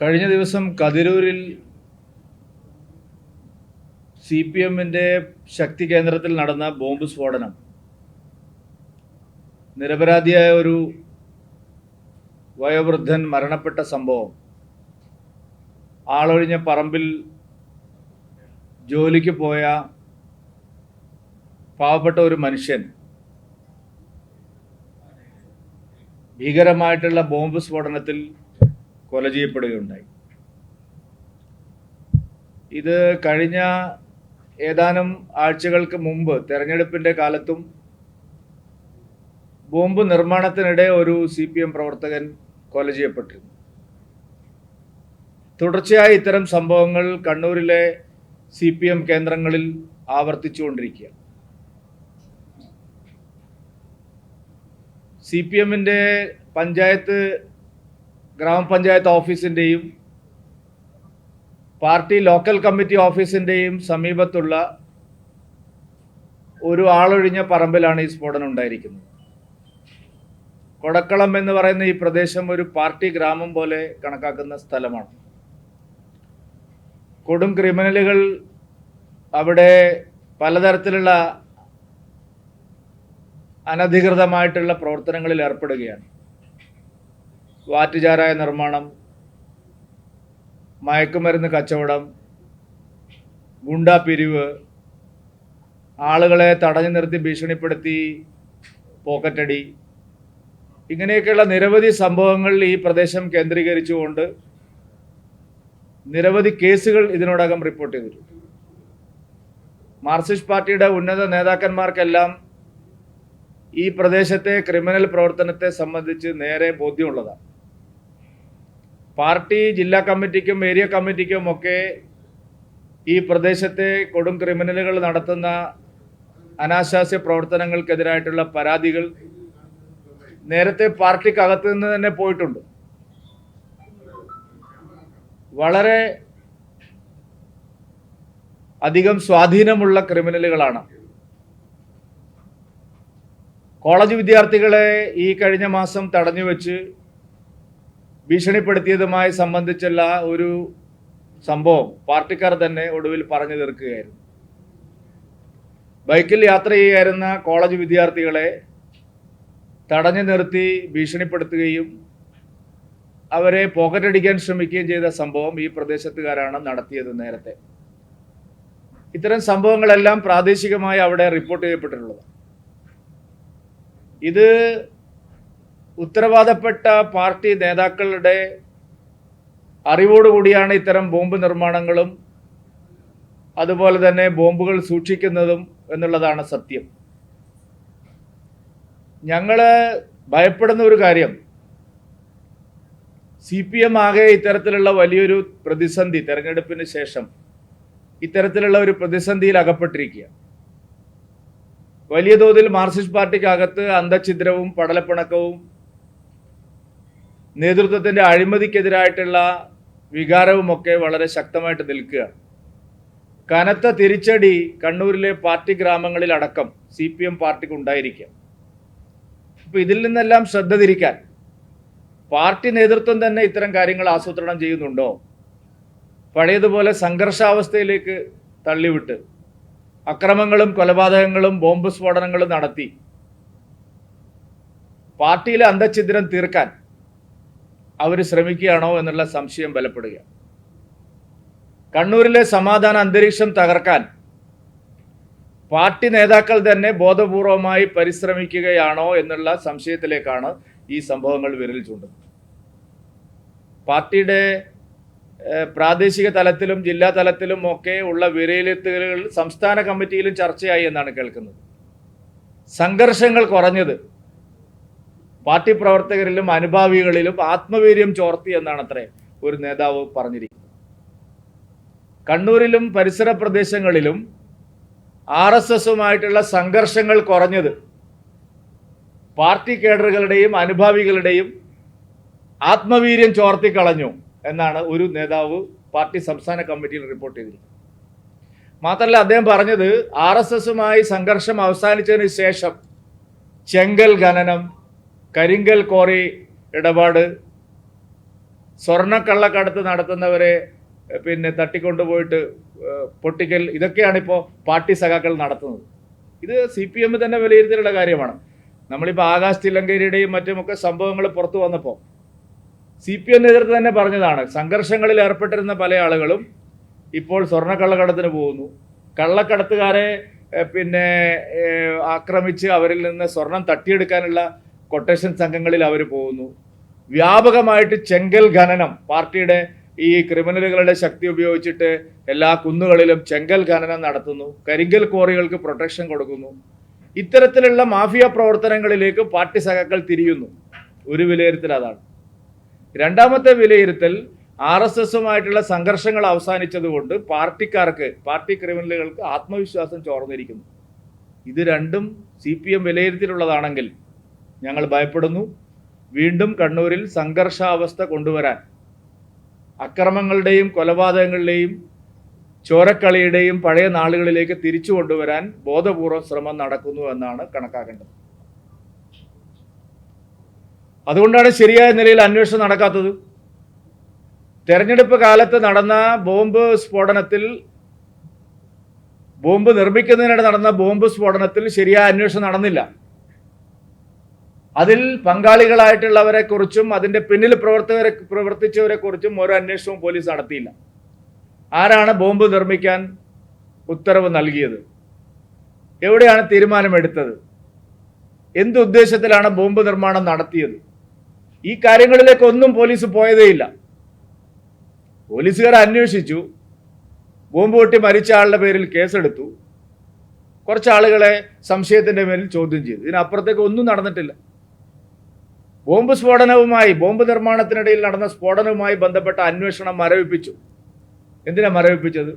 കഴിഞ്ഞ ദിവസം കതിരൂരിൽ C P എമ്മിന്റെ ശക്തി കേന്ദ്രത്തിൽ നടന്ന ബോംബ് സ്ഫോടനം. നിരപരാധിയായ ഒരു വയോവൃദ്ധൻ മരണപ്പെട്ട സംഭവം. ആളൊഴിഞ്ഞ പറമ്പിൽ ജോലിക്ക് പോയ പാവപ്പെട്ട ഒരു മനുഷ്യൻ. ഭീകരമായിട്ടുള്ള ബോംബ് സ്ഫോടനത്തിൽ കൊല ചെയ്യപ്പെടുകയുണ്ടായി. ഇത് കഴിഞ്ഞ ഏതാനും ആഴ്ചകൾക്ക് മുമ്പ് തെരഞ്ഞെടുപ്പിന്റെ കാലത്തും ബോംബ് നിർമ്മാണത്തിനിടെ ഒരു സി പി എം പ്രവർത്തകൻ കൊല ചെയ്യപ്പെട്ടിരുന്നു. തുടർച്ചയായി ഇത്തരം സംഭവങ്ങൾ കണ്ണൂരിലെ സി പി എം കേന്ദ്രങ്ങളിൽ ആവർത്തിച്ചുകൊണ്ടിരിക്കുക സി പി എമ്മിന്റെ പഞ്ചായത്ത് ഗ്രാമപഞ്ചായത്ത് ഓഫീസിന്റെയും പാർട്ടി ലോക്കൽ കമ്മിറ്റി ഓഫീസിന്റെയും സമീപത്തുള്ള ഒരു ആളൊഴിഞ്ഞ പറമ്പിലാണ് ഈ സ്ഫോടനം ഉണ്ടായിരിക്കുന്നത്. കൊടക്കളം എന്ന് പറയുന്ന ഈ പ്രദേശം ഒരു പാർട്ടി ഗ്രാമം പോലെ കണക്കാക്കുന്ന സ്ഥലമാണ്. കൊടും ക്രിമിനലുകൾ അവിടെ പലതരത്തിലുള്ള അനധികൃതമായിട്ടുള്ള പ്രവർത്തനങ്ങളിൽ ഏർപ്പെടുകയാണ്. വാറ്റുചാരായ നിർമ്മാണം മയക്കുമരുന്ന് കച്ചവടം ഗുണ്ടാ പിരിവ് ആളുകളെ തടഞ്ഞു നിർത്തി ഭീഷണിപ്പെടുത്തി പോക്കറ്റടി ഇങ്ങനെയൊക്കെയുള്ള നിരവധി സംഭവങ്ങൾ ഈ പ്രദേശം കേന്ദ്രീകരിച്ചുകൊണ്ട് നിരവധി കേസുകൾ ഇതിനോടകം റിപ്പോർട്ട് ചെയ്തിട്ടുണ്ട്. മാർക്സിസ്റ്റ് പാർട്ടിയുടെ ഉന്നത നേതാക്കന്മാർക്കെല്ലാം ഈ പ്രദേശത്തെ ക്രിമിനൽ പ്രവർത്തനത്തെ സംബന്ധിച്ച് നേരെ ബോധ്യമുള്ളതാണ്. പാർട്ടി ജില്ലാ കമ്മിറ്റിക്കും ഏരിയ കമ്മിറ്റിക്കും ഒക്കെ ഈ പ്രദേശത്തെ കൊടും ക്രിമിനലുകൾ നടത്തുന്ന അനാശാസ്യ പ്രവർത്തനങ്ങൾക്കെതിരായിട്ടുള്ള പരാതികൾ നേരത്തെ പാർട്ടിക്കകത്ത് നിന്ന് തന്നെ പോയിട്ടുണ്ട്. വളരെ അധികം സ്വാധീനമുള്ള ക്രിമിനലുകളാണ്. കോളേജ് വിദ്യാർത്ഥികളെ ഈ കഴിഞ്ഞ മാസം തടഞ്ഞു വെച്ച് ഭീഷണിപ്പെടുത്തിയതുമായി സംബന്ധിച്ചുള്ള ഒരു സംഭവം പാർട്ടിക്കാർ തന്നെ ഒടുവിൽ പറഞ്ഞു തീർക്കുകയായിരുന്നു. ബൈക്കിൽ യാത്ര ചെയ്യായിരുന്ന കോളേജ് വിദ്യാർത്ഥികളെ തടഞ്ഞു നിർത്തി ഭീഷണിപ്പെടുത്തുകയും അവരെ പോക്കറ്റടിക്കാൻ ശ്രമിക്കുകയും ചെയ്ത സംഭവം ഈ പ്രദേശത്തുകാരാണ് നടത്തിയത് നേരത്തെ. ഇത്തരം സംഭവങ്ങളെല്ലാം പ്രാദേശികമായി അവിടെ റിപ്പോർട്ട് ചെയ്യപ്പെട്ടിട്ടുള്ളത് ഇത് ഉത്തരവാദപ്പെട്ട പാർട്ടി നേതാക്കളുടെ അറിവോടുകൂടിയാണ് ഇത്തരം ബോംബ് നിർമ്മാണങ്ങളും അതുപോലെ തന്നെ ബോംബുകൾ സൂക്ഷിക്കുന്നതും എന്നുള്ളതാണ് സത്യം. ഞങ്ങൾ ഭയപ്പെടുന്ന ഒരു കാര്യം. സി പി എം ആകെ ഇത്തരത്തിലുള്ള വലിയൊരു പ്രതിസന്ധി തെരഞ്ഞെടുപ്പിന് ശേഷം ഇത്തരത്തിലുള്ള ഒരു പ്രതിസന്ധിയിൽ അകപ്പെട്ടിരിക്കുക. വലിയ തോതിൽ മാർക്സിസ്റ്റ് പാർട്ടിക്കകത്ത് അന്തഛിദ്രവും പടലപ്പിണക്കവും നേതൃത്വത്തിന്റെ അഴിമതിക്കെതിരായിട്ടുള്ള വികാരവുമൊക്കെ വളരെ ശക്തമായിട്ട് നിൽക്കുകയാണ് കനത്ത തിരിച്ചടി കണ്ണൂരിലെ പാർട്ടി ഗ്രാമങ്ങളിലടക്കം സി പി എം പാർട്ടിക്ക് ഉണ്ടായിരിക്കാം. അപ്പോൾ ഇതിൽ നിന്നെല്ലാം ശ്രദ്ധ തിരിക്കാൻ പാർട്ടി നേതൃത്വം തന്നെ ഇത്തരം കാര്യങ്ങൾ ആസൂത്രണം ചെയ്യുന്നുണ്ടോ? പഴയതുപോലെ സംഘർഷാവസ്ഥയിലേക്ക് തള്ളിവിട്ട് അക്രമങ്ങളും കൊലപാതകങ്ങളും ബോംബ് സ്ഫോടനങ്ങളും നടത്തി പാർട്ടിയിലെ അന്തഛിദ്രം തീർക്കാൻ അവർ ശ്രമിക്കുകയാണോ എന്നുള്ള സംശയം ബലപ്പെടുക കണ്ണൂരിലെ സമാധാന അന്തരീക്ഷം തകർക്കാൻ പാർട്ടി നേതാക്കൾ തന്നെ ബോധപൂർവമായി പരിശ്രമിക്കുകയാണോ എന്നുള്ള സംശയത്തിലേക്കാണ് ഈ സംഭവങ്ങൾ വിരൽ ചൂണ്ടുന്നത്. പാർട്ടിയുടെ പ്രാദേശിക തലത്തിലും ജില്ലാ തലത്തിലും ഒക്കെ ഉള്ള വിലയിരുത്തലുകൾ സംസ്ഥാന കമ്മിറ്റിയിലും ചർച്ചയായി എന്നാണ് കേൾക്കുന്നത്. സംഘർഷങ്ങൾ കുറഞ്ഞത് പാർട്ടി പ്രവർത്തകരിലും അനുഭാവികളിലും ആത്മവീര്യം ചോർത്തി എന്നാണ് അത്രേ ഒരു നേതാവ് പറഞ്ഞിരിക്കുന്നത്. കണ്ണൂരിലും പരിസര പ്രദേശങ്ങളിലും ആർ എസ് എസുമായിട്ടുള്ള സംഘർഷങ്ങൾ കുറഞ്ഞത് പാർട്ടി കേഡറുകളുടെയും അനുഭാവികളുടെയും ആത്മവീര്യം ചോർത്തിക്കളഞ്ഞു എന്നാണ് ഒരു നേതാവ് പാർട്ടി സംസ്ഥാന കമ്മിറ്റിയിൽ റിപ്പോർട്ട് ചെയ്തിരിക്കുന്നത്. മാത്രമല്ല അദ്ദേഹം പറഞ്ഞത് ആർ എസ് എസുമായി സംഘർഷം അവസാനിച്ചതിന് ശേഷം ചെങ്കൽ ഖനനം കരിങ്കൽ കോറി ഇടപാട് സ്വർണക്കള്ളക്കടത്ത് നടത്തുന്നവരെ പിന്നെ തട്ടിക്കൊണ്ടുപോയിട്ട് പൊട്ടിക്കൽ ഇതൊക്കെയാണ് ഇപ്പോൾ പാർട്ടി സഖാക്കൾ നടത്തുന്നത്. ഇത് സി പി എം തന്നെ വിലയിരുത്തലുള്ള കാര്യമാണ്. നമ്മളിപ്പോൾ ആകാശ് തില്ലങ്കേരിയുടെയും മറ്റുമൊക്കെ സംഭവങ്ങൾ പുറത്തു വന്നപ്പോൾ സി പി എം നേതൃത്വം തന്നെ പറഞ്ഞതാണ് സംഘർഷങ്ങളിൽ ഏർപ്പെട്ടിരുന്ന പല ആളുകളും ഇപ്പോൾ സ്വർണക്കള്ളക്കടത്തിന് പോകുന്നു. കള്ളക്കടത്തുകാരെ പിന്നെ ആക്രമിച്ച് അവരിൽ നിന്ന് സ്വർണം തട്ടിയെടുക്കാനുള്ള കൊട്ടേഷൻ സംഘങ്ങളിൽ അവർ പോകുന്നു. വ്യാപകമായിട്ട് ചെങ്കൽ ഖനനം പാർട്ടിയുടെ ഈ ക്രിമിനലുകളുടെ ശക്തി ഉപയോഗിച്ചിട്ട് എല്ലാ കുന്നുകളിലും ചെങ്കൽ ഖനനം നടത്തുന്നു. കരിങ്കൽ ക്വാറികൾക്ക് പ്രൊട്ടക്ഷൻ കൊടുക്കുന്നു. ഇത്തരത്തിലുള്ള മാഫിയ പ്രവർത്തനങ്ങളിലേക്ക് പാർട്ടി സഖാക്കൾ തിരിയുന്നു. ഒരു വിലയിരുത്തൽ അതാണ്. രണ്ടാമത്തെ വിലയിരുത്തൽ ആർ എസ് എസുമായിട്ടുള്ള സംഘർഷങ്ങൾ അവസാനിച്ചതുകൊണ്ട് പാർട്ടിക്കാർക്ക് പാർട്ടി ക്രിമിനലുകൾക്ക് ആത്മവിശ്വാസം ചോർന്നിരിക്കുന്നു. ഇത് രണ്ടും സി പി എം വിലയിരുത്തിയിട്ടുള്ളതാണെങ്കിൽ ഞങ്ങൾ ഭയപ്പെടുന്നു. വീണ്ടും കണ്ണൂരിൽ സംഘർഷാവസ്ഥ കൊണ്ടുവരാൻ. അക്രമങ്ങളുടെയും കൊലപാതകങ്ങളുടെയും ചോരക്കളിയുടെയും പഴയ നാളുകളിലേക്ക് തിരിച്ചു കൊണ്ടുവരാൻ ബോധപൂർവം ശ്രമം നടക്കുന്നു എന്നാണ് കണക്കാക്കേണ്ടത്. അതുകൊണ്ടാണ് ശരിയായ നിലയിൽ അന്വേഷണം നടക്കാത്തത്. തെരഞ്ഞെടുപ്പ് കാലത്ത് നടന്ന ബോംബ് സ്ഫോടനത്തിൽ ബോംബ് നിർമ്മിക്കുന്നതിനിടെ നടന്ന ബോംബ് സ്ഫോടനത്തിൽ ശരിയായ അന്വേഷണം നടന്നില്ല. അതിൽ പങ്കാളികളായിട്ടുള്ളവരെ കുറിച്ചും അതിന്റെ പിന്നിൽ പ്രവർത്തകരെ പ്രവർത്തിച്ചവരെ കുറിച്ചും ഓരോ അന്വേഷണവും പോലീസ് നടത്തിയില്ല. ആരാണ് ബോംബ് നിർമ്മിക്കാൻ ഉത്തരവ് നൽകിയത്? എവിടെയാണ് തീരുമാനമെടുത്തത്? എന്ത് ഉദ്ദേശത്തിലാണ് ബോംബ് നിർമ്മാണം നടത്തിയത്? ഈ കാര്യങ്ങളിലേക്ക് ഒന്നും പോലീസ് പോയതേയില്ല പോലീസുകാർ അന്വേഷിച്ചു. ബോംബ് പൊട്ടി മരിച്ച ആളുടെ പേരിൽ കേസെടുത്തു. കുറച്ച് ആളുകളെ സംശയത്തിന്റെ പേരിൽ ചോദ്യം ചെയ്തു. ഇതിനപ്പുറത്തേക്ക് ഒന്നും നടന്നിട്ടില്ല. ബോംബ് സ്ഫോടനവുമായി ബോംബ് നിർമ്മാണത്തിനിടയിൽ നടന്ന സ്ഫോടനവുമായി ബന്ധപ്പെട്ട അന്വേഷണം മരവിപ്പിച്ചു. എന്തിനാ മരവിപ്പിച്ചത്?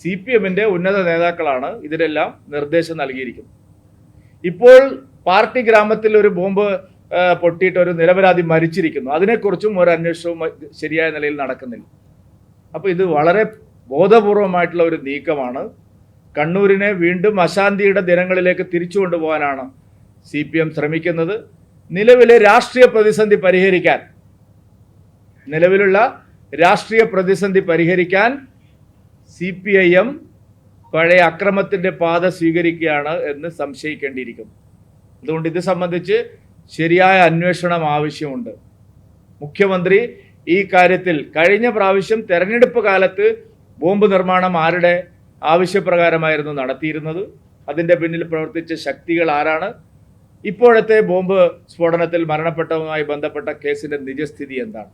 സി പി എമ്മിന്റെ ഉന്നത നേതാക്കളാണ് ഇതിനെല്ലാം നിർദ്ദേശം നൽകിയിരിക്കുന്നത്. ഇപ്പോൾ പാർട്ടി ഗ്രാമത്തിൽ ഒരു ബോംബ് പൊട്ടിയിട്ട് ഒരു നിരപരാധി മരിച്ചിരിക്കുന്നു. അതിനെക്കുറിച്ചും ഒരു അന്വേഷണവും ശരിയായ നിലയിൽ നടക്കുന്നില്ല. അപ്പോൾ ഇത് വളരെ ബോധപൂർവമായിട്ടുള്ള ഒരു നീക്കമാണ്. കണ്ണൂരിനെ വീണ്ടും അശാന്തിയുടെ ദിനങ്ങളിലേക്ക് തിരിച്ചു കൊണ്ടുപോകാനാണ് സി പി എം ശ്രമിക്കുന്നത്. നിലവിലെ രാഷ്ട്രീയ പ്രതിസന്ധി പരിഹരിക്കാൻ നിലവിലുള്ള രാഷ്ട്രീയ പ്രതിസന്ധി പരിഹരിക്കാൻ സി പി ഐ എം പഴയ അക്രമത്തിന്റെ പാത സ്വീകരിക്കുകയാണ് എന്ന് സംശയിക്കേണ്ടിയിരിക്കുന്നു. അതുകൊണ്ട് ഇത് സംബന്ധിച്ച് ശരിയായ അന്വേഷണം ആവശ്യമുണ്ട്. മുഖ്യമന്ത്രി ഈ കാര്യത്തിൽ കഴിഞ്ഞ പ്രാവശ്യം തെരഞ്ഞെടുപ്പ് കാലത്ത് ബോംബ് നിർമ്മാണം ആരുടെ ആവശ്യപ്രകാരമായിരുന്നു നടത്തിയിരുന്നത്? അതിന്റെ പിന്നിൽ പ്രവർത്തിച്ച ശക്തികൾ ആരാണ്? ഇപ്പോഴത്തെ ബോംബ് സ്ഫോടനത്തിൽ മരണപ്പെട്ടവുമായി ബന്ധപ്പെട്ട കേസിന്റെ നിജസ്ഥിതി എന്താണ്?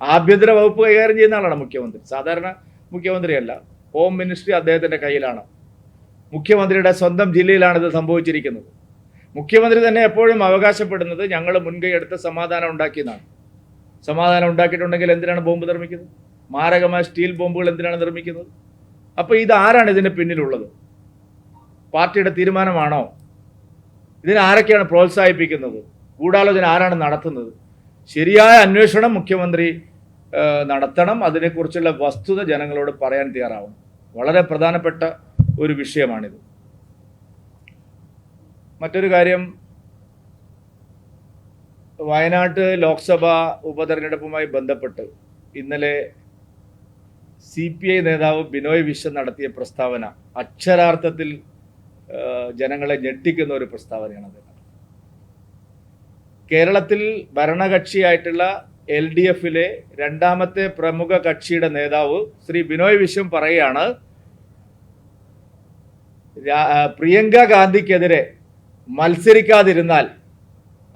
ആഭ്യന്തര വകുപ്പ് കൈകാര്യം ചെയ്യുന്ന ആളാണ് മുഖ്യമന്ത്രി. സാധാരണ മുഖ്യമന്ത്രിയല്ല. ഹോം മിനിസ്ട്രി അദ്ദേഹത്തിന്റെ കയ്യിലാണ്. മുഖ്യമന്ത്രിയുടെ സ്വന്തം ജില്ലയിലാണ് ഇത് സംഭവിച്ചിരിക്കുന്നത്. മുഖ്യമന്ത്രി തന്നെ എപ്പോഴും അവകാശപ്പെടുന്നത് ഞങ്ങൾ മുൻകൈ എടുത്ത് സമാധാനം ഉണ്ടാക്കിയതാണ്. സമാധാനം ഉണ്ടാക്കിയിട്ടുണ്ടെങ്കിൽ എന്തിനാണ് ബോംബ് നിർമ്മിക്കുന്നത്? മാരകമായ സ്റ്റീൽ ബോംബുകൾ എന്തിനാണ് നിർമ്മിക്കുന്നത്? അപ്പോൾ ഇത് ആരാണ് ഇതിന് പിന്നിലുള്ളത്? പാർട്ടിയുടെ തീരുമാനമാണോ ഇതിന് ആരൊക്കെയാണ് പ്രോത്സാഹിപ്പിക്കുന്നത്? ഗൂഢാലോചന ആരാണ് നടത്തുന്നത്? ശരിയായ അന്വേഷണം മുഖ്യമന്ത്രി നടത്തണം. അതിനെക്കുറിച്ചുള്ള വസ്തുത ജനങ്ങളോട് പറയാൻ തയ്യാറാവണം. വളരെ പ്രധാനപ്പെട്ട ഒരു വിഷയമാണിത്. മറ്റൊരു കാര്യം വയനാട്ട് ലോക്സഭാ ഉപതെരഞ്ഞെടുപ്പുമായി ബന്ധപ്പെട്ട് ഇന്നലെ സി പി ഐ നേതാവ് ബിനോയ് വിശ്വം നടത്തിയ പ്രസ്താവന അക്ഷരാർത്ഥത്തിൽ ജനങ്ങളെ ഞെട്ടിക്കുന്ന ഒരു പ്രസ്താവനയാണ് അദ്ദേഹം കേരളത്തിൽ ഭരണകക്ഷിയായിട്ടുള്ള എൽ ഡി എഫിലെ രണ്ടാമത്തെ പ്രമുഖ കക്ഷിയുടെ നേതാവ് ശ്രീ ബിനോയ് വിശ്വം പറയുകയാണ് പ്രിയങ്ക ഗാന്ധിക്കെതിരെ മത്സരിക്കാതിരുന്നാൽ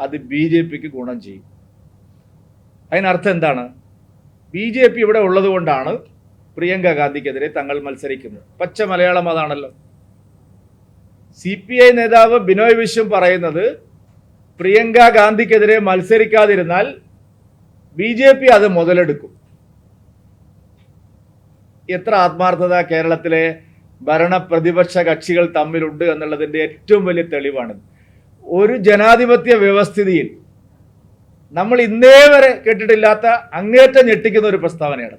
അത് ബി ജെ പിക്ക് ഗുണം ചെയ്യും. അതിനർത്ഥം എന്താണ്? ബി ജെ പി ഇവിടെ ഉള്ളതുകൊണ്ടാണ് പ്രിയങ്ക ഗാന്ധിക്കെതിരെ തങ്ങൾ മത്സരിക്കുന്നത്. പച്ച മലയാളം അതാണല്ലോ. സി പി ഐ നേതാവ് ബിനോയ് വിശ്വം പറയുന്നത് പ്രിയങ്ക ഗാന്ധിക്കെതിരെ മത്സരിക്കാതിരുന്നാൽ ബി ജെ പി അത് മുതലെടുക്കും. എത്ര ആത്മാർത്ഥത കേരളത്തിലെ ഭരണപ്രതിപക്ഷ കക്ഷികൾ തമ്മിലുണ്ട് എന്നുള്ളതിന്റെ ഏറ്റവും വലിയ തെളിവാണ്. ഒരു ജനാധിപത്യ വ്യവസ്ഥിതിയിൽ നമ്മൾ ഇന്നേ വരെ കേട്ടിട്ടില്ലാത്ത അങ്ങേറ്റം ഞെട്ടിക്കുന്ന ഒരു പ്രസ്താവനയാണ്.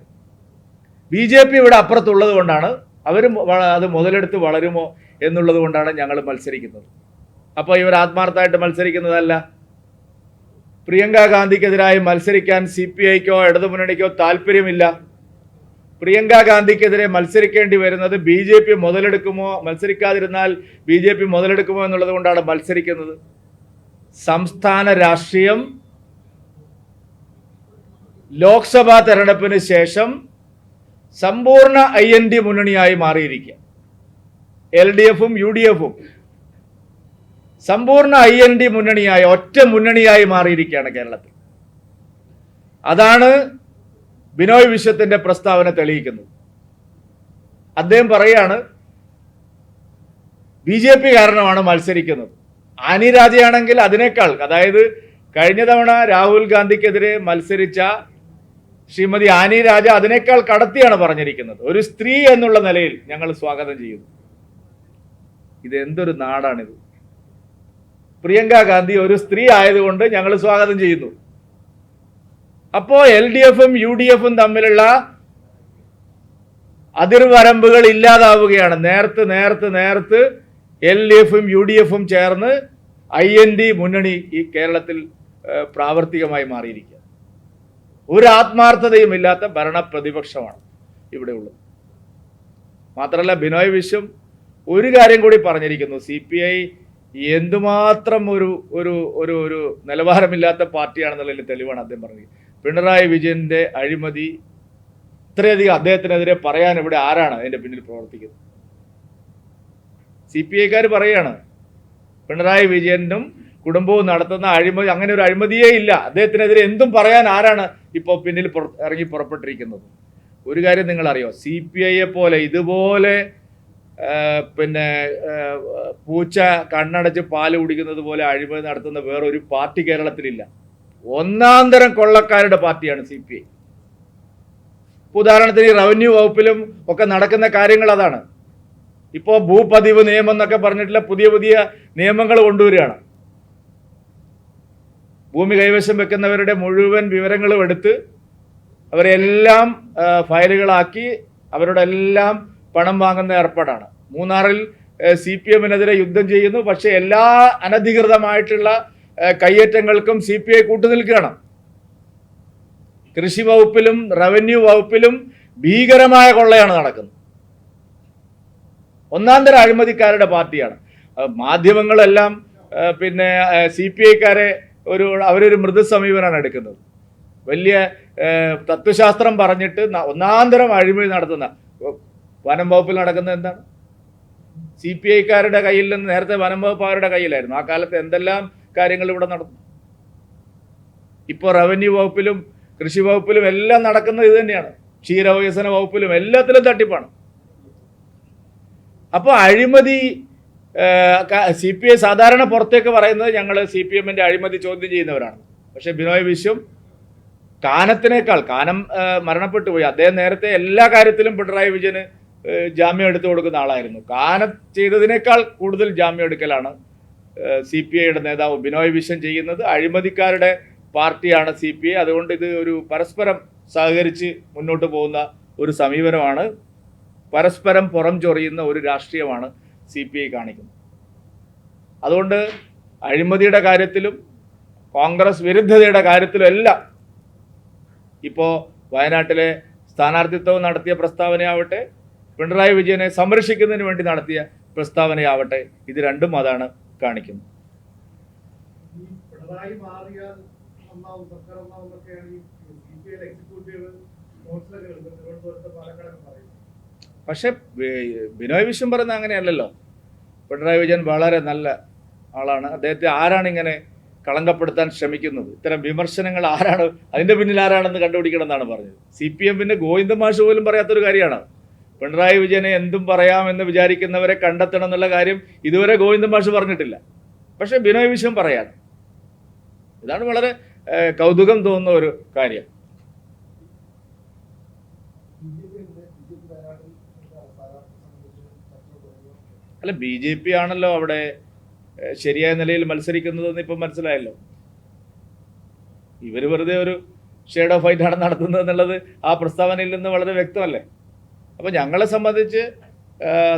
ബി ജെ പി ഇവിടെ അപ്പുറത്തുള്ളത് കൊണ്ടാണ് അവർ അത് മുതലെടുത്ത് വളരുമോ എന്നുള്ളത് കൊണ്ടാണ് ഞങ്ങൾ മത്സരിക്കുന്നത്. അപ്പോൾ ഇവർ ആത്മാർത്ഥമായിട്ട് മത്സരിക്കുന്നതല്ല. പ്രിയങ്ക ഗാന്ധിക്കെതിരായി മത്സരിക്കാൻ സി പി ഐക്കോ ഇടതുമുന്നണിക്കോ താല്പര്യമില്ല. പ്രിയങ്ക ഗാന്ധിക്കെതിരെ മത്സരിക്കേണ്ടി വരുന്നത് ബി ജെ പി മുതലെടുക്കുമോ മത്സരിക്കാതിരുന്നാൽ ബി ജെ പി മുതലെടുക്കുമോ എന്നുള്ളത് കൊണ്ടാണ് മത്സരിക്കുന്നത്. സംസ്ഥാന രാഷ്ട്രീയം ലോക്സഭാ തെരഞ്ഞെടുപ്പിന് ശേഷം സമ്പൂർണ ഐ എൻ ഡി മുന്നണിയായി മാറിയിരിക്കുക. എൽ ഡി എഫും യു ഡി എഫും സമ്പൂർണ ഐ എൻ ഡി മുന്നണിയായി ഒറ്റ മുന്നണിയായി മാറിയിരിക്കുകയാണ് കേരളത്തിൽ. അതാണ് ബിനോയ് വിശ്വത്തിന്റെ പ്രസ്താവന തെളിയിക്കുന്നത്. അദ്ദേഹം പറയാണ് ബി ജെ പി കാരണമാണ് മത്സരിക്കുന്നത്. അനിരാജയാണെങ്കിൽ അതിനേക്കാൾ അതായത് കഴിഞ്ഞ തവണ രാഹുൽ ഗാന്ധിക്കെതിരെ മത്സരിച്ച ശ്രീമതി ആനി രാജ അതിനേക്കാൾ കടത്തിയാണ് പറഞ്ഞിരിക്കുന്നത്. ഒരു സ്ത്രീ എന്നുള്ള നിലയിൽ ഞങ്ങൾ സ്വാഗതം ചെയ്യുന്നു. ഇത് എന്തൊരു നാടാണിത്? പ്രിയങ്ക ഗാന്ധി ഒരു സ്ത്രീ ആയതുകൊണ്ട് ഞങ്ങൾ സ്വാഗതം ചെയ്യുന്നു. അപ്പോ എൽ ഡി എഫും യു ഡി എഫും തമ്മിലുള്ള അതിർവരമ്പുകൾ ഇല്ലാതാവുകയാണ്. നേരത്തെ നേരത്തെ നേരത്ത് എൽ ഡി എഫും യു ഡി എഫും ചേർന്ന് ഐ എൻ ഡി മുന്നണി ഈ കേരളത്തിൽ പ്രാവർത്തികമായി മാറിയിരിക്കുക ഒരു ആത്മാർത്ഥതയും ഇല്ലാത്ത ഭരണ പ്രതിപക്ഷമാണ് ഇവിടെ ഉള്ളത്. മാത്രമല്ല ബിനോയ് വിശ്വം ഒരു കാര്യം കൂടി പറഞ്ഞിരിക്കുന്നു. സി പി ഐ എന്തുമാത്രം ഒരു ഒരു ഒരു ഒരു നിലവാരമില്ലാത്ത പാർട്ടിയാണെന്നുള്ളതിൽ തെളിവാണ് അദ്ദേഹം പറഞ്ഞത്. പിണറായി വിജയന്റെ അഴിമതി ഇത്രയധികം അദ്ദേഹത്തിനെതിരെ പറയാൻ ഇവിടെ ആരാണ് അതിന്റെ പിന്നിൽ പ്രവർത്തിക്കുന്നത്? സി പി ഐക്കാർ പറയാണ് പിണറായി വിജയനും കുടുംബവും നടത്തുന്ന അഴിമതി അങ്ങനെ ഒരു അഴിമതിയേ ഇല്ല. അദ്ദേഹത്തിനെതിരെ എന്തും പറയാൻ ആരാണ് ഇപ്പോൾ പിന്നിൽ ഇറങ്ങി പുറപ്പെട്ടിരിക്കുന്നത്? ഒരു കാര്യം നിങ്ങൾ അറിയോ സി പി ഐയെ പോലെ ഇതുപോലെ പിന്നെ പൂച്ച കണ്ണടച്ച് പാൽ കുടിക്കുന്നത് പോലെ അഴിമതി നടത്തുന്ന വേറൊരു പാർട്ടി കേരളത്തിലില്ല. ഒന്നാം തരം കൊള്ളക്കാരുടെ പാർട്ടിയാണ് സി പി ഐ. ഉദാഹരണത്തിന് ഈ റവന്യൂ വകുപ്പിലും ഒക്കെ നടക്കുന്ന കാര്യങ്ങൾ അതാണ്. ഇപ്പോൾ ഭൂപതിവ് നിയമം എന്നൊക്കെ പറഞ്ഞിട്ടുള്ള പുതിയ പുതിയ നിയമങ്ങൾ കൊണ്ടുവരികയാണ്. ഭൂമി കൈവശം വെക്കുന്നവരുടെ മുഴുവൻ വിവരങ്ങളും എടുത്ത് അവരെല്ലാം ഫയലുകളാക്കി അവരുടെ എല്ലാം പണം വാങ്ങുന്ന ഏർപ്പാടാണ്. മൂന്നാറിൽ സി പി എമ്മിനെതിരെ യുദ്ധം ചെയ്യുന്നു. പക്ഷേ എല്ലാ അനധികൃതമായിട്ടുള്ള കയ്യേറ്റങ്ങൾക്കും സി പി ഐ കൂട്ടുനിൽക്കുകയാണ്. കൃഷി വകുപ്പിലും റവന്യൂ വകുപ്പിലും ഭീകരമായ കൊള്ളയാണ് നടക്കുന്നത്. ഒന്നാം തരം അഴിമതിക്കാരുടെ പാർട്ടിയാണ്. മാധ്യമങ്ങളെല്ലാം പിന്നെ സി പി ഐക്കാരെ ഒരു അവരൊരു മൃദു എടുക്കുന്നത്. വലിയ തത്വശാസ്ത്രം പറഞ്ഞിട്ട് ഒന്നാന്തരം ഒന്നാം തരം അഴിമതി നടത്തുന്ന വനം വകുപ്പിൽ നടക്കുന്നത് എന്താണ്? സി പി ഐക്കാരുടെ കയ്യിൽ നിന്ന് നേരത്തെ വനം വകുപ്പ് അവരുടെ കയ്യിലായിരുന്നു. ആ കാലത്ത് എന്തെല്ലാം കാര്യങ്ങൾ ഇവിടെ നടന്നു? ഇപ്പോൾ റവന്യൂ വകുപ്പിലും കൃഷി വകുപ്പിലും എല്ലാം നടക്കുന്നത് ഇത് തന്നെയാണ്. ക്ഷീരവികസന വകുപ്പിലും എല്ലാത്തിലും തട്ടിപ്പാണ്. അപ്പോൾ അഴിമതി സി പി ഐ സാധാരണ പുറത്തേക്ക് പറയുന്നത് ഞങ്ങൾ സി പി എമ്മിന്റെ അഴിമതി ചോദ്യം ചെയ്യുന്നവരാണ്. പക്ഷേ ബിനോയ് വിശ്വം കാനത്തിനേക്കാൾ കാനം മരണപ്പെട്ടു പോയി. അദ്ദേഹം നേരത്തെ എല്ലാ കാര്യത്തിലും പിണറായി വിജയന് ജാമ്യം എടുത്തു കൊടുക്കുന്ന ആളായിരുന്നു. കാനം ചെയ്തതിനേക്കാൾ കൂടുതൽ ജാമ്യം എടുക്കലാണ് സി പി ഐയുടെ നേതാവ് ബിനോയ് വിശ്വൻ ചെയ്യുന്നത്. അഴിമതിക്കാരുടെ പാർട്ടിയാണ് സി പി ഐ. അതുകൊണ്ട് ഇത് ഒരു പരസ്പരം സഹകരിച്ച് മുന്നോട്ട് പോകുന്ന ഒരു സമീപനമാണ്. പരസ്പരം പുറം ചൊറിയുന്ന ഒരു രാഷ്ട്രീയമാണ് സി പി ഐ കാണിക്കുന്നത്. അതുകൊണ്ട് അഴിമതിയുടെ കാര്യത്തിലും കോൺഗ്രസ് വിരുദ്ധതയുടെ കാര്യത്തിലും എല്ലാം ഇപ്പോൾ വയനാട്ടിലെ സ്ഥാനാർത്ഥിത്വം നടത്തിയ പ്രസ്താവനയാവട്ടെ പിണറായി വിജയനെ സംരക്ഷിക്കുന്നതിന് വേണ്ടി നടത്തിയ പ്രസ്താവനയാവട്ടെ ഇത് രണ്ടും അതാണ് കാണിക്കുന്നത്. പക്ഷെ ബിനോയ് വിശ്വം പറയുന്നത് അങ്ങനെയല്ലല്ലോ. പിണറായി വിജയൻ വളരെ നല്ല ആളാണ്. അദ്ദേഹത്തെ ആരാണ് ഇങ്ങനെ കളങ്കപ്പെടുത്താൻ ശ്രമിക്കുന്നത്? ഇത്തരം വിമർശനങ്ങൾ ആരാണ് അതിന്റെ പിന്നിൽ ആരാണെന്ന് കണ്ടുപിടിക്കണം എന്നാണ് പറഞ്ഞത്. സി പി എമ്മിന്റെ ഗോവിന്ദ മാഷ് പോലും പറയാത്തൊരു കാര്യമാണ്. പിണറായി വിജയനെ എന്തും പറയാമെന്ന് വിചാരിക്കുന്നവരെ കണ്ടെത്തണം എന്നുള്ള കാര്യം ഇതുവരെ ഗോവിന്ദൻ മാഷ് പറഞ്ഞിട്ടില്ല. പക്ഷെ ബിനോയ് വിശ്വം പറയാതെ ഇതാണ് വളരെ കൗതുകം തോന്നുന്ന ഒരു കാര്യം. അല്ല ബി ജെ പി ആണല്ലോ അവിടെ ശരിയായ നിലയിൽ മത്സരിക്കുന്നതെന്ന് ഇപ്പം മനസ്സിലായല്ലോ. ഇവർ വെറുതെ ഒരു ഷെയ്ഡ് ഓഫ് ഫൈറ്റ് ആണ് നടത്തുന്നത് എന്നുള്ളത് ആ പ്രസ്താവനയിൽ നിന്ന് വളരെ വ്യക്തമല്ലേ? അപ്പോൾ ഞങ്ങളെ സംബന്ധിച്ച്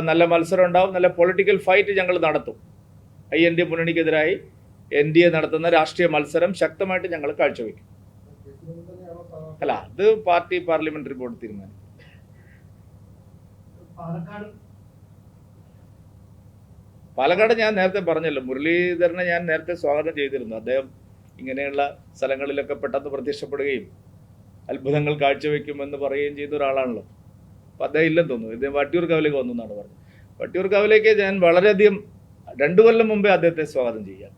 നല്ല മത്സരം ഉണ്ടാവും. നല്ല പൊളിറ്റിക്കൽ ഫൈറ്റ് ഞങ്ങൾ നടത്തും. ഐ എൻ ഡി മുന്നണിക്കെതിരായി എൻ ഡി എ നടത്തുന്ന രാഷ്ട്രീയ മത്സരം ശക്തമായിട്ട് ഞങ്ങൾ കാഴ്ചവെക്കും. അല്ല അത് പാർട്ടി പാർലമെന്ററി ബോർഡ് തീരുമാനിക്കും. പാലക്കാട് ഞാൻ നേരത്തെ പറഞ്ഞല്ലോ മുരളീധരനെ ഞാൻ നേരത്തെ സ്വാഗതം ചെയ്തിരുന്നു. അദ്ദേഹം ഇങ്ങനെയുള്ള സ്ഥലങ്ങളിലൊക്കെ പെട്ടെന്ന് പ്രത്യക്ഷപ്പെടുകയും അത്ഭുതങ്ങൾ കാഴ്ചവെക്കുമെന്ന് പറയുകയും ചെയ്ത ഒരാളാണല്ലോ. അപ്പം അദ്ദേഹം ഇല്ലെന്ന് തോന്നുന്നു. ഇദ്ദേഹം വട്ടിയൂർക്കാവിലേക്ക് വന്നു എന്നാണ് പറഞ്ഞത്. വട്ടിയൂർക്കാവിലേക്ക് ഞാൻ വളരെയധികം രണ്ടു കൊല്ലം മുമ്പേ അദ്ദേഹത്തെ സ്വാഗതം ചെയ്യാം.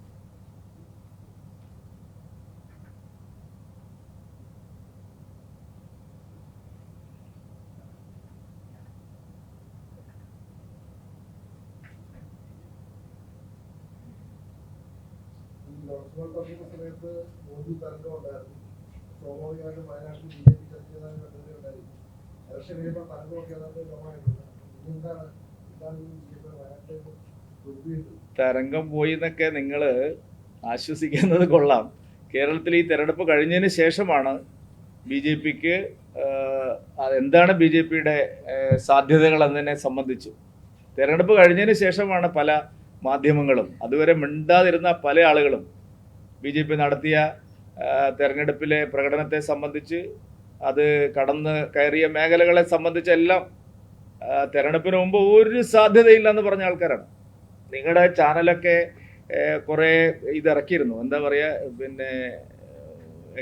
സ്വാഭാവികമായിട്ടും വയനാട്ടിൽ ബി ജെ പി ചർച്ച ചെയ്താൽ കണ്ടതിൽ ഉണ്ടായിരുന്നു തരംഗം പോയി എന്നൊക്കെ നിങ്ങൾ ആശ്വസിക്കുന്നത് കൊള്ളാം. കേരളത്തിൽ ഈ തെരഞ്ഞെടുപ്പ് കഴിഞ്ഞതിന് ശേഷമാണ് ബി ജെ പിക്ക് എന്താണ് ബി ജെ പിയുടെ സാധ്യതകൾ എന്നതിനെ സംബന്ധിച്ച്. തെരഞ്ഞെടുപ്പ് കഴിഞ്ഞതിന് ശേഷമാണ് പല മാധ്യമങ്ങളും അതുവരെ മിണ്ടാതിരുന്ന പല ആളുകളും ബി ജെ പി നടത്തിയ തെരഞ്ഞെടുപ്പിലെ പ്രകടനത്തെ സംബന്ധിച്ച് അത് കടന്ന് കയറിയ മേഖലകളെ സംബന്ധിച്ചെല്ലാം തെരഞ്ഞെടുപ്പിന് മുമ്പ് ഒരു സാധ്യതയില്ലെന്ന് പറഞ്ഞ ആൾക്കാരാണ്. നിങ്ങളുടെ ചാനലൊക്കെ കുറേ ഇതിറക്കിയിരുന്നു. എന്താ പറയുക പിന്നെ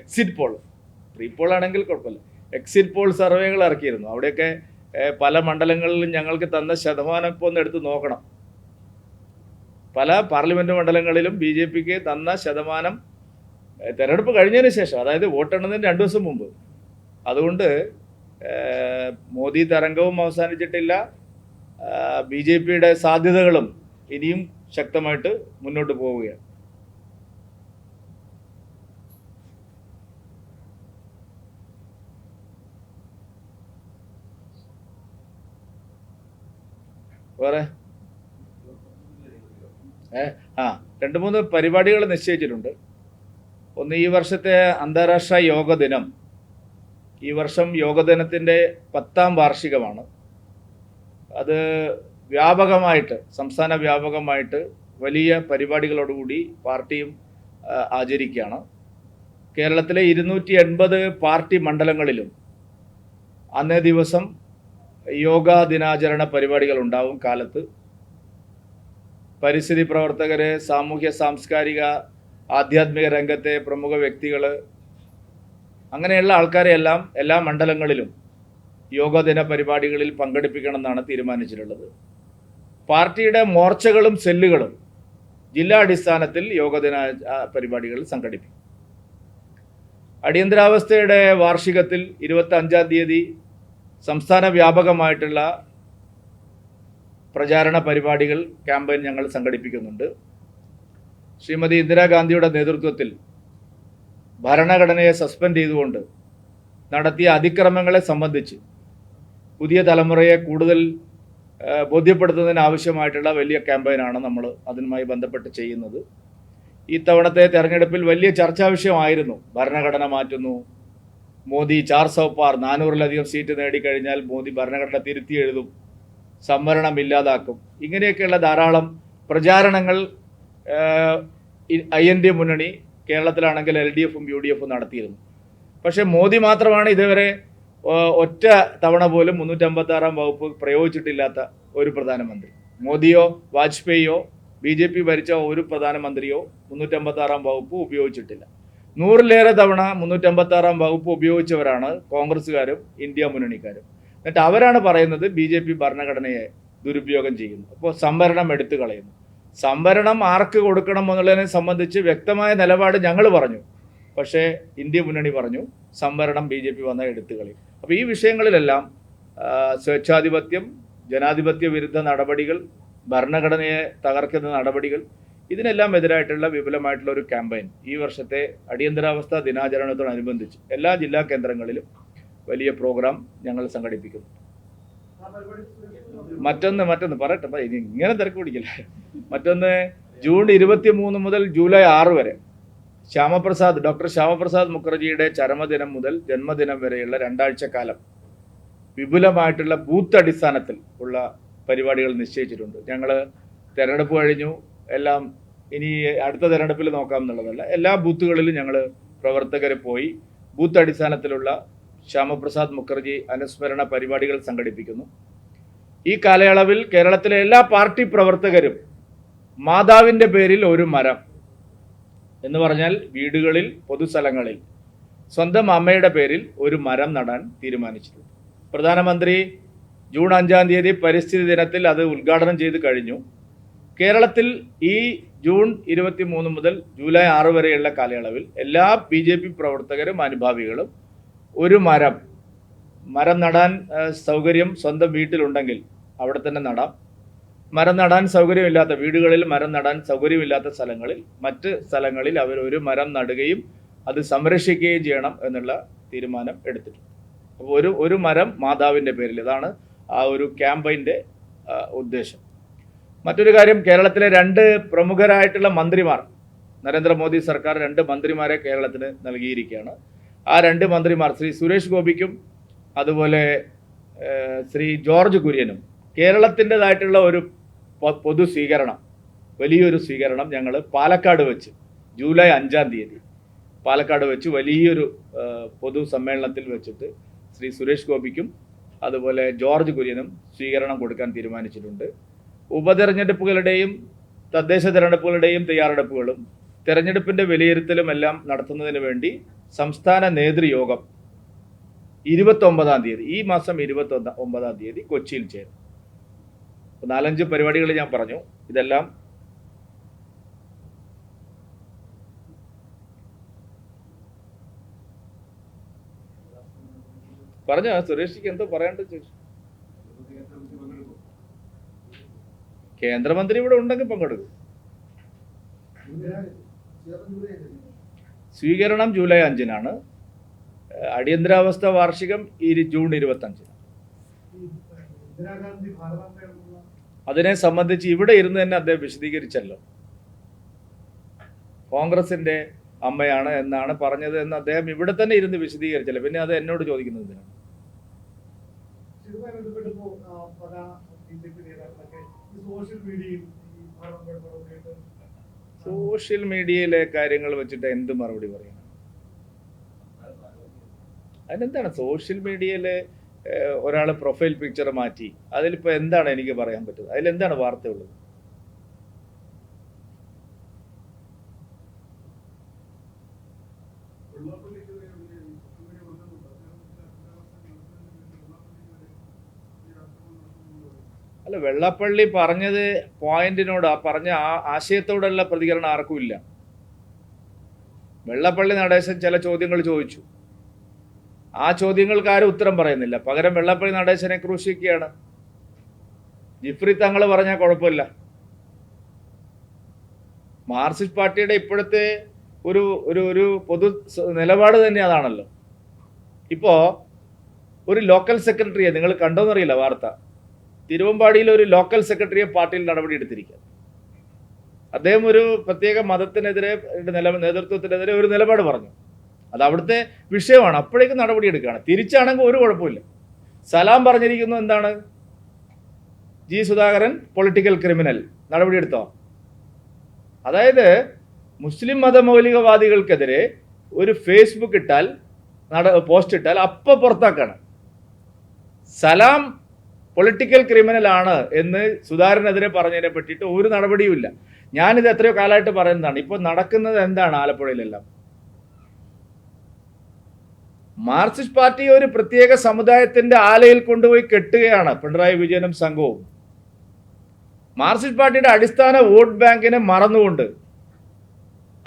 എക്സിറ്റ് പോൾ പ്രീ പോൾ ആണെങ്കിൽ കുഴപ്പമില്ല എക്സിറ്റ് പോൾ സർവേകൾ ഇറക്കിയിരുന്നു. അവിടെയൊക്കെ പല മണ്ഡലങ്ങളിലും ഞങ്ങൾക്ക് തന്ന ശതമാനം ഇപ്പോൾ ഒന്ന് എടുത്ത് നോക്കണം. പല പാർലമെന്റ് മണ്ഡലങ്ങളിലും ബി ജെ പിക്ക് തന്ന ശതമാനം തെരഞ്ഞെടുപ്പ് കഴിഞ്ഞതിന് ശേഷം അതായത് വോട്ടെണ്ണതിന് രണ്ട് ദിവസം മുമ്പ് അതുകൊണ്ട് മോദി തരംഗവും അവസാനിച്ചിട്ടില്ല. ബി ജെ പിയുടെ സാധ്യതകളും ഇനിയും ശക്തമായിട്ട് മുന്നോട്ട് പോവുകയാണ്. വേറെ? ആ രണ്ട് മൂന്ന് പരിപാടികൾ നിശ്ചയിച്ചിട്ടുണ്ട്. ഒന്ന് ഈ വർഷത്തെ അന്താരാഷ്ട്ര യോഗ ദിനം. ഈ വർഷം യോഗദിനത്തിന്റെ പത്താം വാർഷികമാണ്. അത് വ്യാപകമായിട്ട് സംസ്ഥാന വ്യാപകമായിട്ട് വലിയ പരിപാടികളോടുകൂടി പാർട്ടിയും ആചരിക്കുകയാണ്. കേരളത്തിലെ ഇരുന്നൂറ്റി എൺപത് പാർട്ടി മണ്ഡലങ്ങളിലും അന്നേ ദിവസം യോഗ ദിനാചരണ പരിപാടികൾ ഉണ്ടാവും കാലത്ത്. പരിസ്ഥിതി പ്രവർത്തകരെ സാമൂഹ്യ സാംസ്കാരിക ആധ്യാത്മിക രംഗത്തെ പ്രമുഖ വ്യക്തികൾ അങ്ങനെയുള്ള ആൾക്കാരെ എല്ലാം എല്ലാ മണ്ഡലങ്ങളിലും യോഗാ ദിന പരിപാടികളിൽ പങ്കെടുപ്പിക്കണമെന്നാണ് തീരുമാനിച്ചിട്ടുള്ളത്. പാർട്ടിയുടെ മോർച്ചകളും സെല്ലുകളും ജില്ലാടിസ്ഥാനത്തിൽ അടിസ്ഥാനത്തിൽ യോഗ ദിന പരിപാടികൾ സംഘടിപ്പിക്കും. അടിയന്തരാവസ്ഥയുടെ വാർഷികത്തിൽ ഇരുപത്തി അഞ്ചാം തീയതി സംസ്ഥാന വ്യാപകമായിട്ടുള്ള പ്രചാരണ പരിപാടികൾ ക്യാമ്പയിൻ ഞങ്ങൾ സംഘടിപ്പിക്കുന്നുണ്ട്. ശ്രീമതി ഇന്ദിരാഗാന്ധിയുടെ നേതൃത്വത്തിൽ ഭരണഘടനയെ സസ്പെൻഡ് ചെയ്തുകൊണ്ട് നടത്തിയ അതിക്രമങ്ങളെ സംബന്ധിച്ച് പുതിയ തലമുറയെ കൂടുതൽ ബോധ്യപ്പെടുത്തുന്നതിന് ആവശ്യമായിട്ടുള്ള വലിയ ക്യാമ്പയിനാണ് നമ്മൾ അതുമായി ബന്ധപ്പെട്ട് ചെയ്യുന്നത്. ഈ തവണത്തെ തെരഞ്ഞെടുപ്പിൽ വലിയ ചർച്ചാ വിഷയമായിരുന്നു. ഭരണഘടന മാറ്റുന്നു. മോദി ചാർ സൗപ്പാർ പാർ നാനൂറിലധികം സീറ്റ് നേടിക്കഴിഞ്ഞാൽ മോദി ഭരണഘടന തിരുത്തി എഴുതും സംവരണം ഇല്ലാതാക്കും. ഇങ്ങനെയൊക്കെയുള്ള ധാരാളം പ്രചാരണങ്ങൾ ഐ എൻ ഡി മുന്നണി കേരളത്തിലാണെങ്കിൽ എൽ ഡി എഫും യു ഡി എഫും നടത്തിയിരുന്നു. പക്ഷേ മോദി മാത്രമാണ് ഇതുവരെ ഒറ്റ തവണ പോലും മുന്നൂറ്റമ്പത്താറാം വകുപ്പ് പ്രയോഗിച്ചിട്ടില്ലാത്ത ഒരു പ്രധാനമന്ത്രി. മോദിയോ വാജ്പേയിയോ ബി ജെ പി ഭരിച്ച ഒരു പ്രധാനമന്ത്രിയോ മുന്നൂറ്റമ്പത്താറാം വകുപ്പ് ഉപയോഗിച്ചിട്ടില്ല. നൂറിലേറെ തവണ മുന്നൂറ്റമ്പത്താറാം വകുപ്പ് ഉപയോഗിച്ചവരാണ് കോൺഗ്രസ്സുകാരും ഇന്ത്യ മുന്നണിക്കാരും. എന്നിട്ട് അവരാണ് പറയുന്നത് ബി ഭരണഘടനയെ ദുരുപയോഗം ചെയ്യുന്നു. അപ്പോൾ സംവരണം എടുത്തു കളയുന്നു. സംവരണം ആർക്ക് കൊടുക്കണം എന്നുള്ളതിനെ സംബന്ധിച്ച് വ്യക്തമായ നിലപാട് ഞങ്ങൾ പറഞ്ഞു പക്ഷേ ഇന്ത്യ മുന്നണി പറഞ്ഞു സംവരണം ബി ജെ പി വന്ന എടുത്തുകളി അപ്പോൾ ഈ വിഷയങ്ങളിലെല്ലാം സ്വേച്ഛാധിപത്യം ജനാധിപത്യ വിരുദ്ധ നടപടികൾ ഭരണഘടനയെ തകർക്കുന്ന നടപടികൾ ഇതിനെല്ലാം എതിരായിട്ടുള്ള വിപുലമായിട്ടുള്ള ഒരു ക്യാമ്പയിൻ ഈ വർഷത്തെ അടിയന്തരാവസ്ഥ ദിനാചരണത്തോടനുബന്ധിച്ച് എല്ലാ ജില്ലാ കേന്ദ്രങ്ങളിലും വലിയ പ്രോഗ്രാം ഞങ്ങൾ സംഘടിപ്പിക്കുന്നു. മറ്റൊന്ന് മറ്റൊന്ന് പറയട്ടെ ഇങ്ങനെ തിരക്ക് പിടിക്കില്ല. മറ്റൊന്ന് ജൂൺ ഇരുപത്തി മൂന്ന് മുതൽ ജൂലൈ ആറ് വരെ ശ്യാമപ്രസാദ് ഡോക്ടർ ശ്യാമപ്രസാദ് മുഖർജിയുടെ ചരമദിനം മുതൽ ജന്മദിനം വരെയുള്ള രണ്ടാഴ്ച കാലം വിപുലമായിട്ടുള്ള ബൂത്ത് അടിസ്ഥാനത്തിൽ ഉള്ള പരിപാടികൾ നിശ്ചയിച്ചിട്ടുണ്ട്. ഞങ്ങൾ തെരഞ്ഞെടുപ്പ് കഴിഞ്ഞു. എല്ലാം ഇനി അടുത്ത തെരഞ്ഞെടുപ്പിൽ നോക്കാം എന്നുള്ളതല്ല എല്ലാ ബൂത്തുകളിലും ഞങ്ങൾ പ്രവർത്തകർ പോയി ബൂത്ത് അടിസ്ഥാനത്തിലുള്ള ശ്യാമപ്രസാദ് മുഖർജി അനുസ്മരണ പരിപാടികൾ സംഘടിപ്പിക്കുന്നു. ഈ കാലയളവിൽ കേരളത്തിലെ എല്ലാ പാർട്ടി പ്രവർത്തകരും മാതാവിന്റെ പേരിൽ ഒരു മരം എന്ന് പറഞ്ഞാൽ വീടുകളിൽ പൊതുസ്ഥലങ്ങളിൽ സ്വന്തം അമ്മയുടെ പേരിൽ ഒരു മരം നടാൻ തീരുമാനിച്ചിട്ടുണ്ട്. പ്രധാനമന്ത്രി ജൂൺ അഞ്ചാം തീയതി പരിസ്ഥിതി ദിനത്തിൽ അത് ഉദ്ഘാടനം ചെയ്ത് കഴിഞ്ഞു. കേരളത്തിൽ ഈ ജൂൺ ഇരുപത്തി മൂന്ന് മുതൽ ജൂലൈ ആറ് വരെയുള്ള കാലയളവിൽ എല്ലാ ബി പ്രവർത്തകരും അനുഭാവികളും ഒരു മരം മരം നടാൻ സൗകര്യം സ്വന്തം വീട്ടിലുണ്ടെങ്കിൽ അവിടെ തന്നെ നടാം. മരം നടാൻ സൗകര്യമില്ലാത്ത വീടുകളിൽ മരം നടാൻ സൗകര്യമില്ലാത്ത സ്ഥലങ്ങളിൽ മറ്റ് സ്ഥലങ്ങളിൽ അവർ ഒരു മരം നടുകയും അത് സംരക്ഷിക്കുകയും ചെയ്യണം എന്നുള്ള തീരുമാനം എടുത്തിട്ടുണ്ട്. അപ്പോൾ ഒരു ഒരു മരം മാതാവിന്റെ പേരിൽ ഇതാണ് ആ ഒരു ക്യാമ്പയിന്റെ ഉദ്ദേശം. മറ്റൊരു കാര്യം കേരളത്തിലെ രണ്ട് പ്രമുഖരായിട്ടുള്ള മന്ത്രിമാർ നരേന്ദ്രമോദി സർക്കാർ രണ്ട് മന്ത്രിമാരെ കേരളത്തിന് നൽകിയിരിക്കുകയാണ്. ആ രണ്ട് മന്ത്രിമാർ ശ്രീ സുരേഷ് ഗോപിക്കും അതുപോലെ ശ്രീ ജോർജ് കുര്യനും കേരളത്തിന്റെതായിട്ടുള്ള ഒരു പൊതു സ്വീകരണം വലിയൊരു സ്വീകരണം ഞങ്ങൾ പാലക്കാട് വെച്ച് ജൂലൈ അഞ്ചാം തീയതി പാലക്കാട് വെച്ച് വലിയൊരു പൊതു സമ്മേളനത്തിൽ വെച്ചിട്ട് ശ്രീ സുരേഷ് ഗോപിക്കും അതുപോലെ ജോർജ് കുര്യനും സ്വീകരണം കൊടുക്കാൻ തീരുമാനിച്ചിട്ടുണ്ട്. ഉപതെരഞ്ഞെടുപ്പുകളുടെയും തദ്ദേശ തെരഞ്ഞെടുപ്പുകളുടെയും തയ്യാറെടുപ്പുകളും തെരഞ്ഞെടുപ്പിന്റെ വിലയിരുത്തലും എല്ലാം നടത്തുന്നതിന് വേണ്ടി സംസ്ഥാന നേതൃയോഗം ഇരുപത്തി ഒമ്പതാം തീയതി ഈ മാസം ഇരുപത്തി ഒമ്പതാം തീയതി കൊച്ചിയിൽ ചേരും. നാലഞ്ച് പരിപാടികൾ ഞാൻ പറഞ്ഞു. ഇതെല്ലാം പറഞ്ഞ സുരേഷിക്ക് എന്തോ പറയണ്ട കേന്ദ്രമന്ത്രി ഇവിടെ ഉണ്ടെങ്കിൽ പങ്കെടുക്കും. സ്വീകരണം ജൂലൈ അഞ്ചിനാണ്. അടിയന്തരാവസ്ഥ വാർഷികം ഇരു ജൂൺ ഇരുപത്തി അഞ്ചിന് ഈ ഇന്ദിരാഗാന്ധി ഭാരതാംബയുള്ള അതിനെ സംബന്ധിച്ച് ഇവിടെ ഇരുന്ന് തന്നെ അദ്ദേഹം വിശദീകരിച്ചല്ലോ. കോൺഗ്രസിന്റെ അമ്മയാണ് എന്നാണ് പറഞ്ഞത് എന്ന് അദ്ദേഹം ഇവിടെ തന്നെ ഇരുന്ന് വിശദീകരിച്ചല്ലോ. പിന്നെ അത് എന്നോട് ചോദിക്കുന്നത് ഇതിനാണ് സോഷ്യൽ ബന്ധപ്പെട്ട് ഇപ്പോ, ആ, പല ബി ജെ പി നേതാക്കളൊക്കെ ഈ സോഷ്യൽ മീഡിയയിൽ ഈ ഭാരതാംബയുടെ മറുപടിയായിട്ട് സോഷ്യൽ മീഡിയയിലെ കാര്യങ്ങൾ വെച്ചിട്ട് എന്ത് മറുപടി പറയണം അതിനെന്താണ്? സോഷ്യൽ മീഡിയയിലെ ഒരാൾ പ്രൊഫൈൽ പിക്ചർ മാറ്റി അതിലിപ്പോൾ എന്താണ് എനിക്ക് പറയാൻ പറ്റുന്നത്? അതിലെന്താണ് വാർത്തയുള്ളത്? അല്ല വെള്ളപ്പള്ളി പറഞ്ഞത് പോയിന്റിനോട് ആ പറഞ്ഞ ആ ആശയത്തോടുള്ള പ്രതികരണം ആർക്കും ഇല്ല. വെള്ളപ്പള്ളി നടേശൻ ചില ചോദ്യങ്ങൾ ചോദിച്ചു. ആ ചോദ്യങ്ങൾക്ക് ആരും ഉത്തരം പറയുന്നില്ല. പകരം വെള്ളപ്പള്ളി നടേശനെ ക്രൂശിക്കുകയാണ്. ജിഫ്രി തങ്ങൾ പറഞ്ഞാൽ കുഴപ്പമില്ല. മാർക്സിസ്റ്റ് പാർട്ടിയുടെ ഇപ്പോഴത്തെ ഒരു ഒരു ഒരു പൊതു നിലപാട് തന്നെ അതാണല്ലോ. ഇപ്പോൾ ഒരു ലോക്കൽ സെക്രട്ടറിയെ നിങ്ങൾ കണ്ടോന്നറിയില്ല വാർത്ത. തിരുവമ്പാടിയിൽ ഒരു ലോക്കൽ സെക്രട്ടറിയെ പാർട്ടിയിൽ നടപടി എടുത്തിരിക്കുക. അദ്ദേഹം ഒരു പ്രത്യേക മതത്തിനെതിരെ നില നേതൃത്വത്തിനെതിരെ ഒരു നിലപാട് പറഞ്ഞു. അത് അവിടുത്തെ വിഷയമാണ്. അപ്പോഴേക്കും നടപടി എടുക്കുകയാണ്. തിരിച്ചാണെങ്കിൽ ഒരു കുഴപ്പമില്ല സലാം പറഞ്ഞിരിക്കുന്നു എന്താണ്? ജി സുധാകരൻ പൊളിറ്റിക്കൽ ക്രിമിനൽ നടപടിയെടുത്തോ അതായത് മുസ്ലിം മതമൗലികവാദികൾക്കെതിരെ ഒരു ഫേസ്ബുക്ക് ഇട്ടാൽ നട പോസ്റ്റ് ഇട്ടാൽ അപ്പം പുറത്താക്കാണ്. സലാം പൊളിറ്റിക്കൽ ക്രിമിനൽ ആണ് എന്ന് സുധാകരനെതിരെ പറഞ്ഞതിനെ പറ്റിയിട്ട് ഒരു നടപടിയുമില്ല. ഞാനിത് എത്രയോ കാലമായിട്ട് പറയുന്നതാണ്. ഇപ്പോൾ നടക്കുന്നത് എന്താണ് ആലപ്പുഴയിലെല്ലാം? മാർക്സിസ്റ്റ് പാർട്ടി ഒരു പ്രത്യേക സമുദായത്തിന്റെ ആലയിൽ കൊണ്ടുപോയി കെട്ടുകയാണ് പിണറായി വിജയനും സംഘവും. മാർക്സിസ്റ്റ് പാർട്ടിയുടെ അടിസ്ഥാന വോട്ട് ബാങ്കിനെ മറന്നുകൊണ്ട്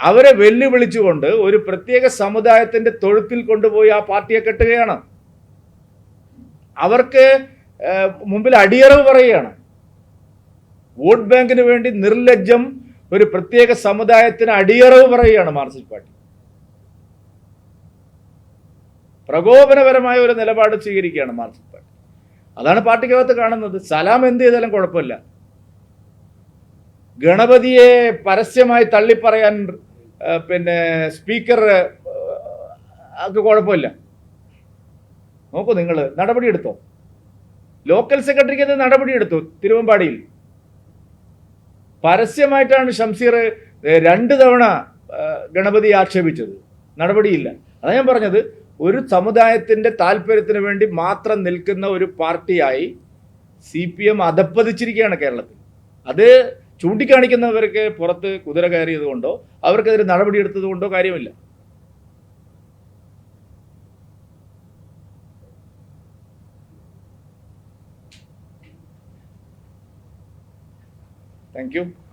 അവരെ വെല്ലുവിളിച്ചുകൊണ്ട് ഒരു പ്രത്യേക സമുദായത്തിന്റെ തൊഴുത്തിൽ കൊണ്ടുപോയി ആ പാർട്ടിയെ കെട്ടുകയാണ്. അവർക്ക് മുമ്പിൽ അടിയറവ് പറയുകയാണ്. വോട്ട് ബാങ്കിന് വേണ്ടി നിർലജ്ജം ഒരു പ്രത്യേക സമുദായത്തിന് അടിയറവ് പറയുകയാണ് മാർക്സിസ്റ്റ് പാർട്ടി. പ്രകോപനപരമായ ഒരു നിലപാട് സ്വീകരിക്കുകയാണ് മാർക്സിസ്റ്റ് പാർട്ടി. അതാണ് പാർട്ടിക്കകത്ത് കാണുന്നത്. സലാം എന്ത് ചെയ്താലും കുഴപ്പമില്ല. ഗണപതിയെ പരസ്യമായി തള്ളിപ്പറയാൻ പിന്നെ സ്പീക്കർ അത് കുഴപ്പമില്ല. നോക്കൂ നിങ്ങൾ നടപടിയെടുത്തോ? ലോക്കൽ സെക്രട്ടറിക്ക് എന്ത് നടപടിയെടുത്തു? തിരുവമ്പാടിയിൽ. പരസ്യമായിട്ടാണ് ഷംസീർ രണ്ട് തവണ ഗണപതി ആക്ഷേപിച്ചത്. നടപടിയില്ല. അതാണ് ഞാൻ പറഞ്ഞത് ഒരു സമുദായത്തിന്റെ താല്പര്യത്തിന് വേണ്ടി മാത്രം നിൽക്കുന്ന ഒരു പാർട്ടിയായി സി പി എം അധപ്പതിച്ചിരിക്കുകയാണ് കേരളത്തിൽ. അത് ചൂണ്ടിക്കാണിക്കുന്നവർക്ക് പുറത്ത് കുതിര കയറിയത് കൊണ്ടോ അവർക്കെതിരെ നടപടിയെടുത്തത് കൊണ്ടോ കാര്യമില്ല. Thank you